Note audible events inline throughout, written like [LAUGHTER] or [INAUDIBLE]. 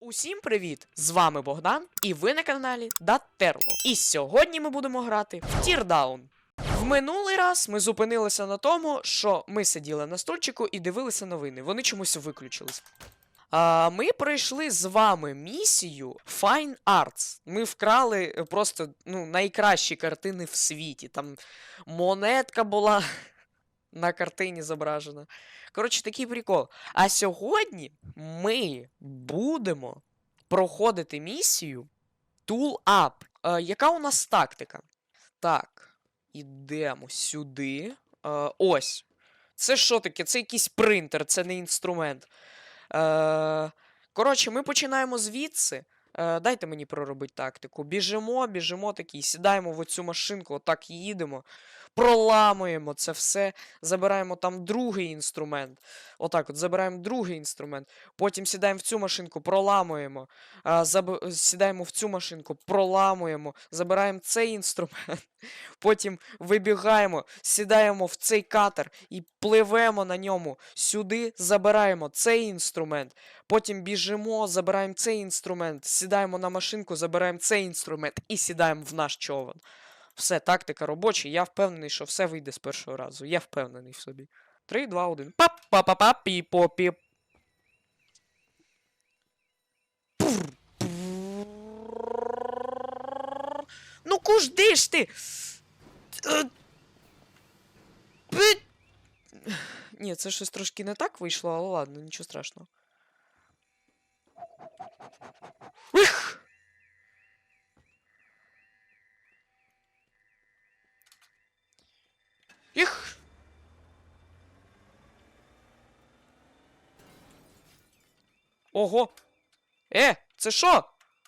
Усім привіт! З вами Богдан, і ви на каналі Даттерло. І сьогодні ми будемо грати в Тірдаун. В минулий раз ми зупинилися на тому, що ми сиділи на стульчику і дивилися новини. Вони чомусь виключились. А, ми пройшли з вами місію Fine Arts. Ми вкрали е, просто ну, найкращі картини в світі. Там монетка була [LAUGHS] на картині зображена. Коротше, такий прикол. А сьогодні ми будемо проходити місію Tool Up. Е, яка у нас тактика? Так, ідемо сюди. Е, ось. Це що таке? Це якийсь принтер, це не інструмент. Е, коротше, ми починаємо звідси. Е, дайте мені проробити тактику. Біжимо, біжимо такий, сідаємо в оцю машинку, отак їдемо, проламуємо це все, забираємо там другий інструмент. Отак, от забираємо другий інструмент. Потім сідаємо в цю машинку, проламуємо. А, заб... Сідаємо в цю машинку, проламуємо, забираємо цей інструмент. [LAUGHS] Потім вибігаємо, сідаємо в цей катер і пливемо на ньому. Сюди забираємо цей інструмент. Потім біжимо, забираємо цей інструмент, сідаємо на машинку, забираємо цей інструмент і сідаємо в наш човен. Все, тактика робоча. Я впевнений, що все вийде з першого разу. Я впевнений в собі. 3, 2, 1. пап па па па пі по пі Ну куди ж ти? Е, Ні, це щось трошки не так вийшло, але ладно, нічого страшного. Ух! Їх! Ого! Е, це що?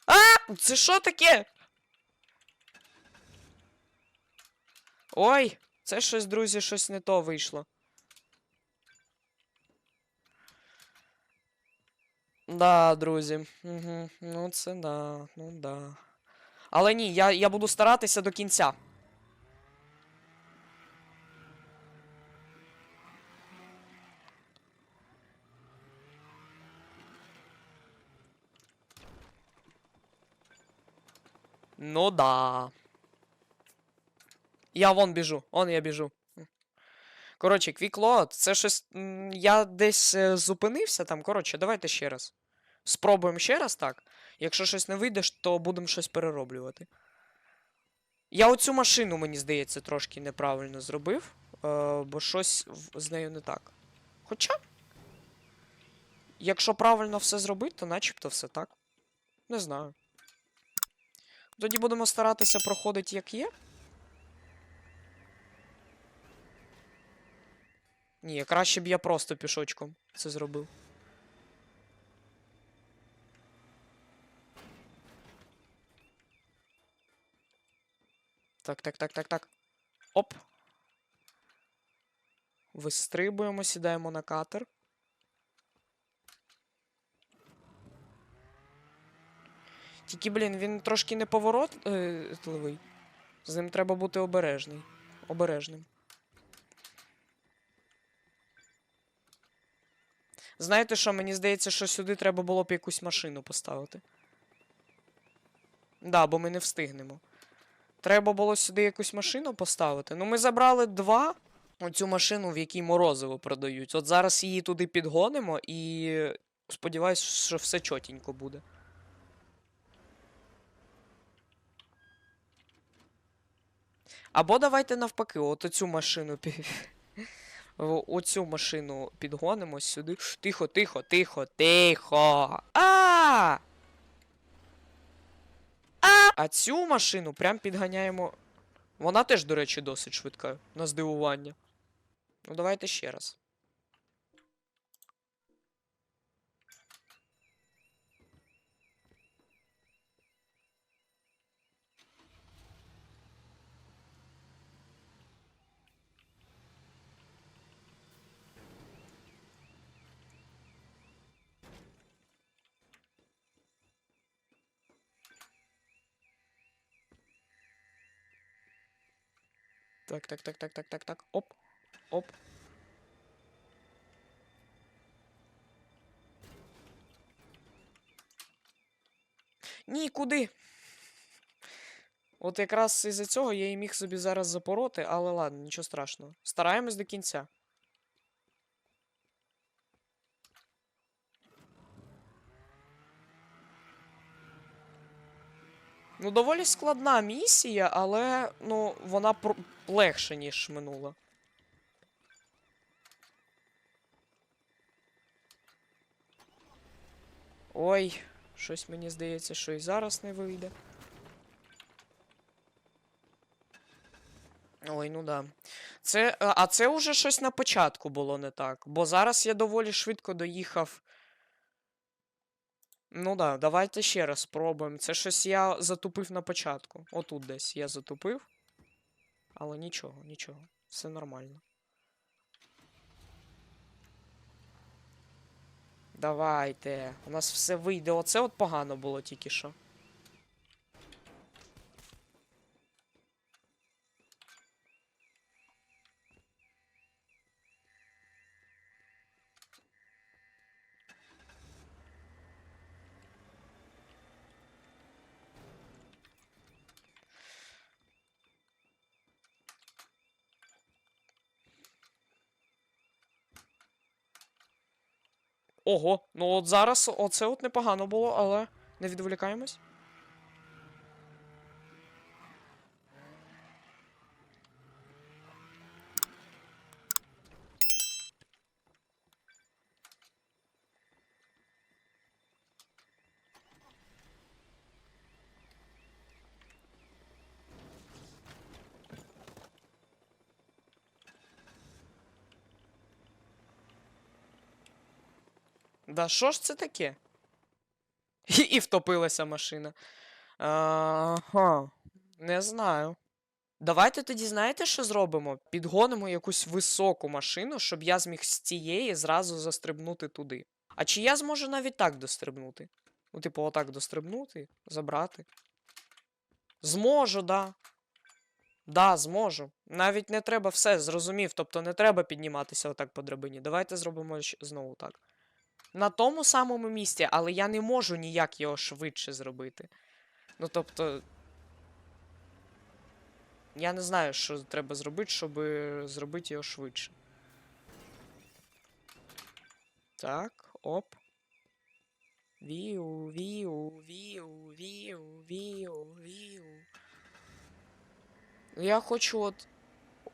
А! Це що таке? Ой, це щось, друзі, щось не то вийшло. Да, друзі. Угу. Ну, це да, ну да. Але ні, я, я буду старатися до кінця. Ну да. Я вон біжу, он я біжу. Коротше, квіклот, це щось. Я десь е, зупинився там. Коротше, давайте ще раз. Спробуємо ще раз так. Якщо щось не вийде, то будемо щось перероблювати. Я оцю машину, мені здається, трошки неправильно зробив, е, бо щось з нею не так. Хоча. Якщо правильно все зробити, то начебто все так. Не знаю. Тоді будемо старатися проходити як є. Ні, краще б я просто пішочком це зробив. Так, так, так, так, так. Оп. Вистрибуємо, сідаємо на катер. Тільки, блін, він трошки неповоротливий. З ним треба бути обережний. Обережним. Знаєте що, мені здається, що сюди треба було б якусь машину поставити. Да, бо ми не встигнемо. Треба було сюди якусь машину поставити. Ну, ми забрали два. Оцю машину, в якій морозиво продають. От зараз її туди підгонимо і сподіваюсь, що все чотенько буде. Або давайте навпаки, от оцю машину [LAUGHS] Оцю машину підгонимо сюди. Тихо, тихо, тихо, тихо. А! А! А цю машину прям підганяємо. Вона теж, до речі, досить швидка на здивування. Ну, давайте ще раз. Так, так, так, так, так, так, так. Оп. Оп. Ні, куди? От якраз із-за цього я і міг собі зараз запороти, але ладно, нічого страшного. Стараємось до кінця. Ну, доволі складна місія, але ну, вона пр- легше, ніж минула. Ой, щось мені здається, що і зараз не вийде. Ой, ну да. Це, а це уже щось на початку було не так. Бо зараз я доволі швидко доїхав. Ну да, давайте ще раз спробуємо. Це щось я затупив на початку. Отут десь я затупив. Але нічого, нічого. Все нормально. Давайте. У нас все вийде. Оце от погано було тільки що. Ого, ну от зараз оце от непогано було, але не відволікаємось. Да що ж це таке? І, і втопилася машина. Ага, не знаю. Давайте тоді знаєте, що зробимо? Підгонимо якусь високу машину, щоб я зміг з цієї зразу застрибнути туди. А чи я зможу навіть так дострибнути? Ну, типу, отак дострибнути, забрати. Зможу, да. Да, зможу. Навіть не треба все, зрозумів. Тобто не треба підніматися отак по драбині. Давайте зробимо знову так. На тому самому місці, але я не можу ніяк його швидше зробити. Ну, тобто. Я не знаю, що треба зробити, щоб зробити його швидше. Так, оп. Віу, віу, віу, віу, віу, віу. Я хочу от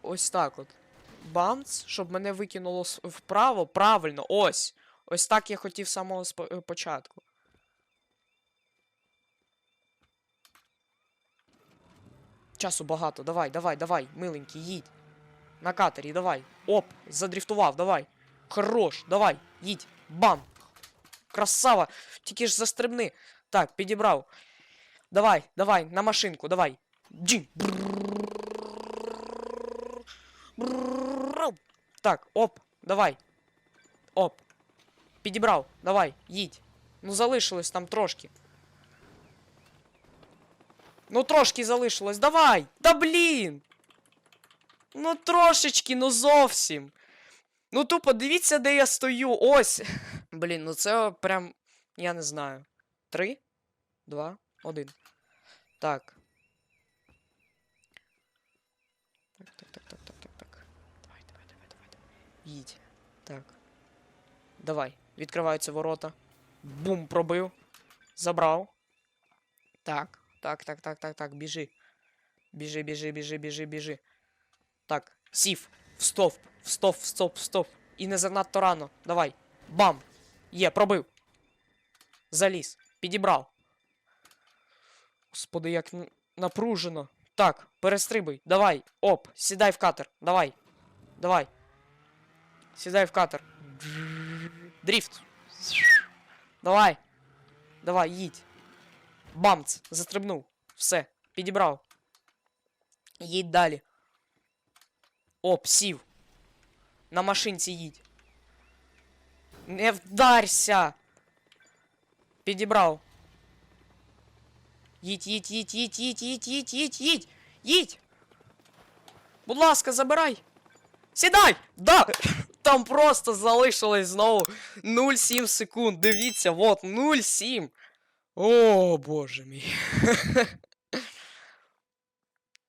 ось так от. Бамц, щоб мене викинуло вправо. Правильно, ось. Ось так я хотів з самого е, початку. Часу багато, давай, давай, давай, миленький, їдь. На катері, давай. Оп, задріфтував, давай. Хорош, давай, їдь. Бам! Красава! Тільки ж застрибни. Так, підібрав. Давай, давай, на машинку, давай. Джі. Так, оп, давай. Оп. Підібрав, давай, їдь. Ну залишилось там трошки. Ну трошки залишилось, давай! Да блін! Ну трошечки, ну зовсім. Ну тупо дивіться, де я стою. Ось. [LAUGHS] Блін, ну це прям. Я не знаю. Три, два, один. Так. Так, так, так, так, так, так, так. Давай, давай, давай, давай. Їдь. Так. Давай. Відкриваються ворота. Бум, пробив. Забрав. Так. Так, так, так, так, так. Біжи. Біжи, біжи, біжи, біжи, біжи. Так. Сів. В стовп. В стовп, в стовп, в стовп. І не занадто рано. Давай. Бам! Є, пробив. Заліз. Підібрав. Господи, як напружено. Так, перестрибуй. Давай. Оп, сідай в катер. Давай. Давай. Сідай в катер. Дріфт. Давай. Давай, їдь. Бамц. Застрибнув. Все. Підібрав. Їдь далі. Оп, сів. На машинці їдь. Не вдарся. Підібрав. Їдь, їдь, їдь, їдь, їдь, їдь, їдь, їдь, їдь, їдь. Будь ласка, забирай. Сідай! Да! Там просто залишилось знову 0,7 секунд. Дивіться, вот 0,7. О, боже мій. [LAUGHS]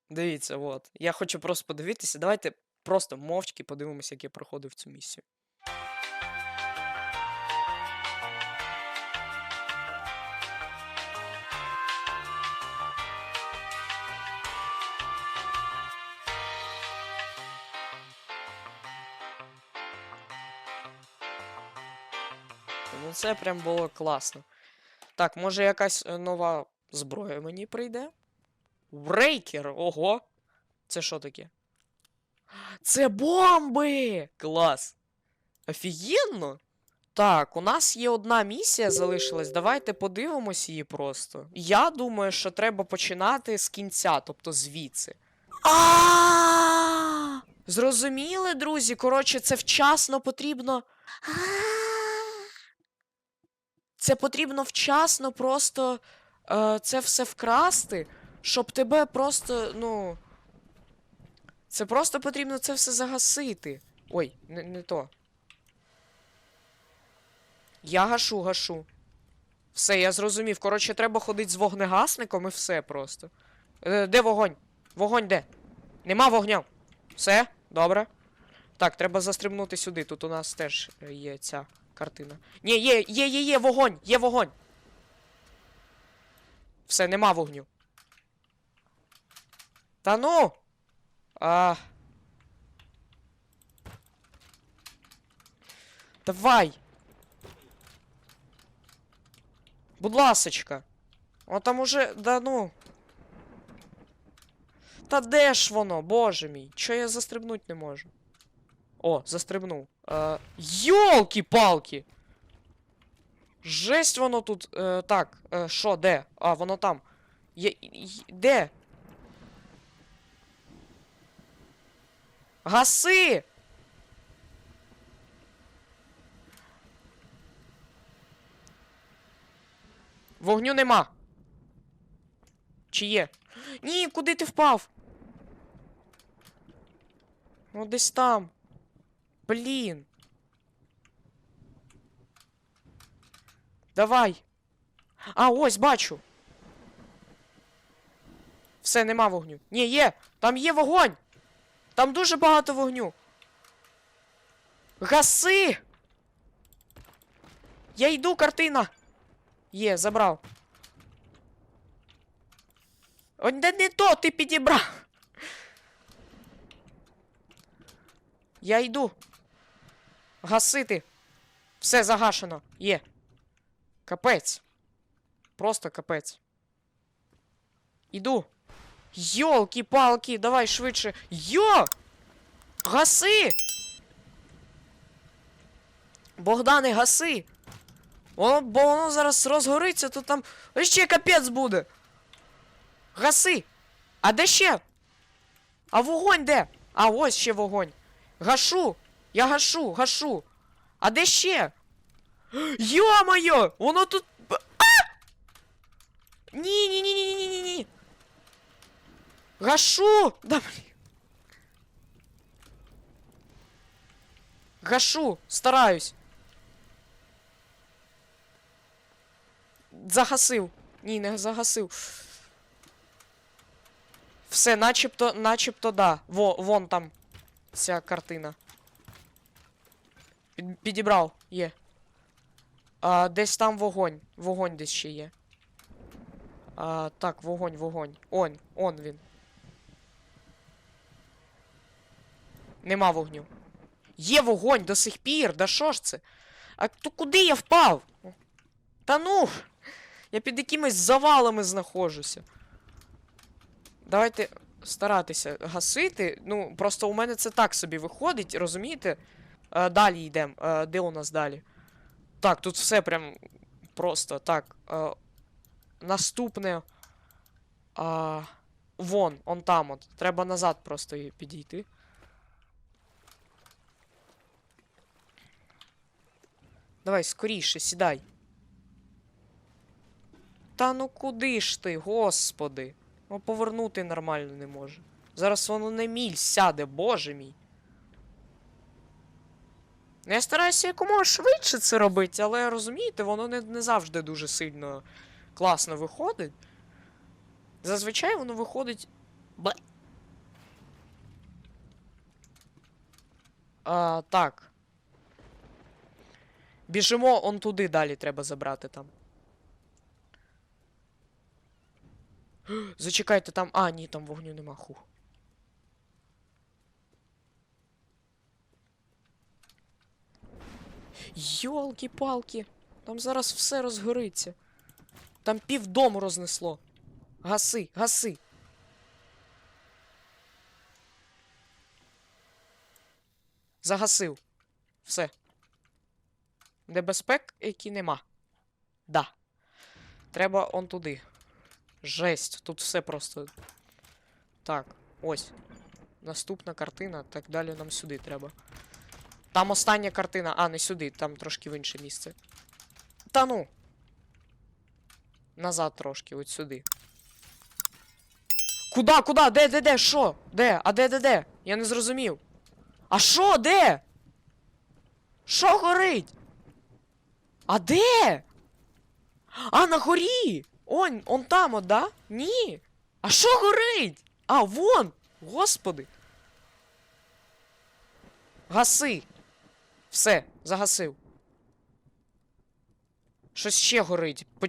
Дивіться, от. Я хочу просто подивитися. Давайте просто мовчки подивимося, як я проходив цю місію. Ну, це прям було класно. Так, може якась е, нова зброя мені прийде? Брейкер! Ого! Це що таке? Це бомби! Клас! Офігенно! Так, у нас є одна місія залишилась. Давайте подивимось її просто. Я думаю, що треба починати з кінця, тобто звідси. Зрозуміли, друзі? Коротше, це вчасно потрібно. Це потрібно вчасно просто е, це все вкрасти, щоб тебе просто, ну. Це просто потрібно це все загасити. Ой, не, не то. Я гашу, гашу. Все, я зрозумів. Коротше, треба ходити з вогнегасником і все просто. Е, де вогонь? Вогонь де? Нема вогню. Все, добре. Так, треба застрибнути сюди. Тут у нас теж є ця картина. Ні, є, є, є, є вогонь! Є вогонь! Все, нема вогню. Та ну! А... Давай! Будь ласочка. О, там уже. Да ну. Та де ж воно, боже мій? Чо я застрибнуть не можу? О, застрибнув. Е, Йолки-палки! Жесть воно тут. Е, так, е, де? А, воно там. Є, й- де? Гаси! Вогню нема. Чи є? Ні, куди ти впав? Ну, десь там. Блін. Давай. А, ось бачу. Все, нема вогню. Ні, є! Там є вогонь! Там дуже багато вогню. Гаси! Я йду, картина! Є, забрав. О, не, не то ти підібрав. Я йду. Гасити. Все загашено. Є. Капець. Просто капець. Іду. Йолки-палки, давай швидше. Йо! Гаси! Богдане, гаси! Воно, бо воно зараз розгориться, то там ще капець буде. Гаси! А де ще? А вогонь де? А ось ще вогонь. Гашу! Я гашу, гашу. А де ще? Йо-моє! Воно тут. б- А! Ні, ні, ні, ні, ні, ні, ні. Гашу! Да блін. Гашу, стараюсь. Загасив. Ні, не загасив. Все, начебто, начебто, да. Во, вон там ця картина. Під, підібрав, є. А, десь там вогонь. Вогонь десь ще є. А, так, вогонь, вогонь. Он, он він. Нема вогню. Є вогонь до сих пір, да що ж це? А то куди я впав? Та ну! Я під якимись завалами знаходжуся. Давайте старатися гасити. Ну, просто у мене це так собі виходить, розумієте? Е, далі йдемо. Е, де у нас далі? Так, тут все прям просто так. Е, наступне. А, вон, он там от. Треба назад просто підійти. Давай, скоріше, сідай. Та ну куди ж ти, господи? Ну повернути нормально не може. Зараз воно не міль сяде, боже мій. Я стараюся якомога швидше це робити, але розумієте, воно не, не завжди дуже сильно класно виходить. Зазвичай воно виходить. Бе. А, так. Біжимо он туди далі треба забрати там. [GASPS] Зачекайте там. А, ні, там вогню нема. Хух. Йолки-палки. Там зараз все розгориться. Там півдому рознесло. Гаси, гаси. Загасив. Все. Небезпек, які нема. Да. Треба он туди. Жесть, тут все просто. Так, ось. Наступна картина, так далі нам сюди треба. Там остання картина. А, не сюди, там трошки в інше місце. Та ну. Назад трошки, от сюди. Куда, куда? Де, де, де? Що? Де? А де, де, де? Я не зрозумів. А що, де? Що горить? А де? А, на горі! Он, он там, от, да? Ні. А що горить? А, вон! Господи. Гаси. Все, загасив. Щось ще горить. По...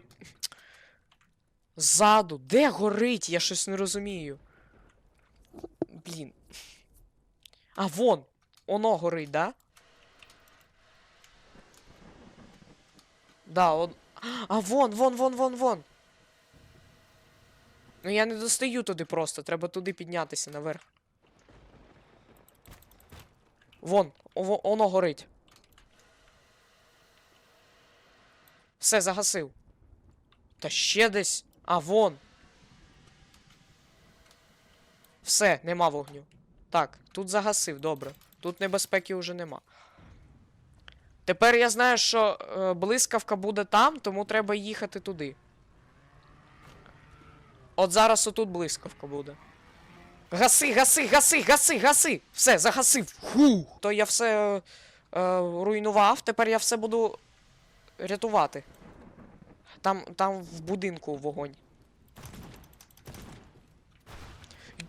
Ззаду. Де горить? Я щось не розумію. Блін. А, вон. Оно горить, да? Да, он. А, вон, вон, вон, вон, вон. Ну я не достаю туди просто, треба туди піднятися наверх. Вон, воно горить. Все, загасив. Та ще десь. А, вон. Все, нема вогню. Так, тут загасив, добре. Тут небезпеки вже нема. Тепер я знаю, що е, блискавка буде там, тому треба їхати туди. От зараз отут блискавка буде. Гаси, гаси, гаси, гаси, гаси! Все, загасив. Фух. То я все е, е, руйнував, тепер я все буду рятувати. Там, там в будинку вогонь.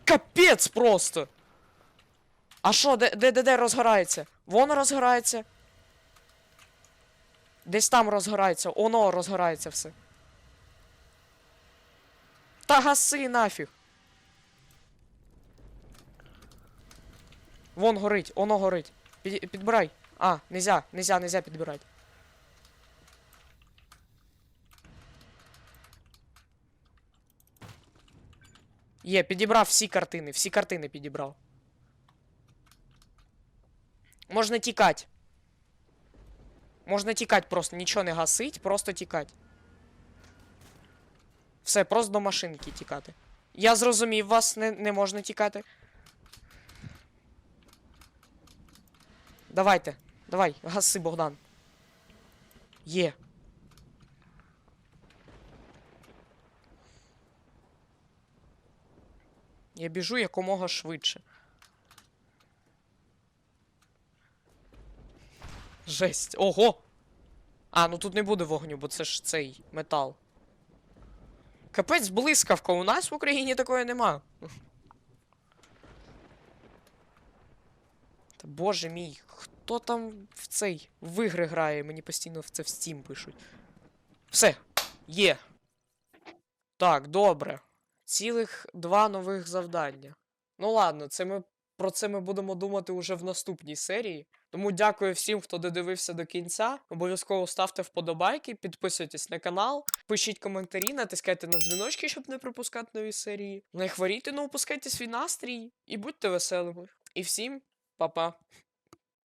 Капець просто! А що, де, де, де, де розгорається? Воно розгорається. Десь там розгорається, оно розгорається все. Та гаси нафіг. Вон горить, оно горить. Під, підбирай. А, нельзя, нельзя, нельзя підбирати. Є, підібрав всі картини, всі картини підібрав. Можна тікати. Можна тікати просто, нічого не гасить, просто тікати. Все, просто до машинки тікати. Я зрозумів вас, не, не можна тікати. Давайте, давай, гаси, Богдан. Є. Я біжу якомога швидше. Жесть. Ого! А, ну тут не буде вогню, бо це ж цей метал. Капець блискавка, у нас в Україні такої нема. Та боже мій, хто там в цей в ігри грає? Мені постійно в це в Steam пишуть. Все, є. Так, добре. Цілих два нових завдання. Ну ладно, це ми про це ми будемо думати уже в наступній серії. Тому дякую всім, хто додивився до кінця. Обов'язково ставте вподобайки, підписуйтесь на канал, пишіть коментарі, натискайте на дзвіночки, щоб не пропускати нові серії. Не хворійте, не упускайте свій настрій і будьте веселими. І всім па-па.